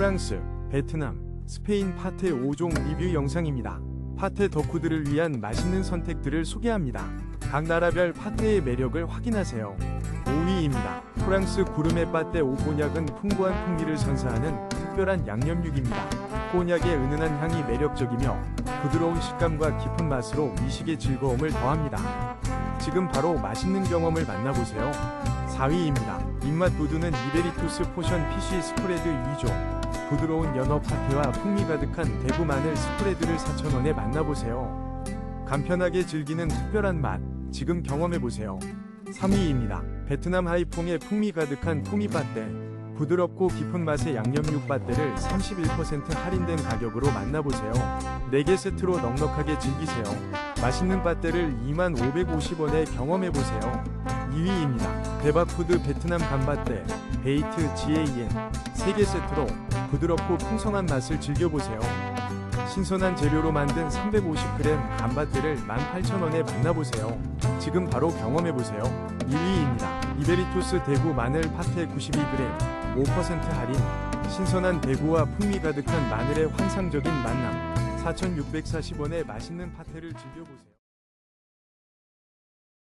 프랑스, 베트남, 스페인 파테 5종 리뷰 영상입니다. 파테 덕후들을 위한 맛있는 선택들을 소개합니다. 각 나라별 파테의 매력을 확인하세요. 5위입니다. 프랑스 구르메 파테 오코냑은 풍부한 풍미를 선사하는 특별한 양념육입니다. 꼬냑의 은은한 향이 매력적이며 부드러운 식감과 깊은 맛으로 미식의 즐거움을 더합니다. 지금 바로 맛있는 경험을 만나보세요. 4위입니다. 입맛 돋우는 이베리투스 포션 PC 스프레드 2종. 부드러운 연어 파테와 풍미 가득한 대구 마늘 스프레드를 4,000원에 만나보세요. 간편하게 즐기는 특별한 맛, 지금 경험해보세요. 3위입니다. 베트남 하이퐁의 풍미 가득한 풍미 빠떼. 부드럽고 깊은 맛의 양념육 빠떼를 31% 할인된 가격으로 만나보세요. 4개 세트로 넉넉하게 즐기세요. 맛있는 빠떼를 2550원에 경험해보세요. 2위입니다. 대박푸드 베트남 감바떼 베이트 GAN 3개 세트로 부드럽고 풍성한 맛을 즐겨보세요. 신선한 재료로 만든 350g 감바떼를 18,000원에 만나보세요. 지금 바로 경험해보세요. 1위입니다. 이베리토스 대구 마늘 파테 92g 5% 할인 신선한 대구와 풍미 가득한 마늘의 환상적인 만남 4,640원의 맛있는 파테를 즐겨보세요.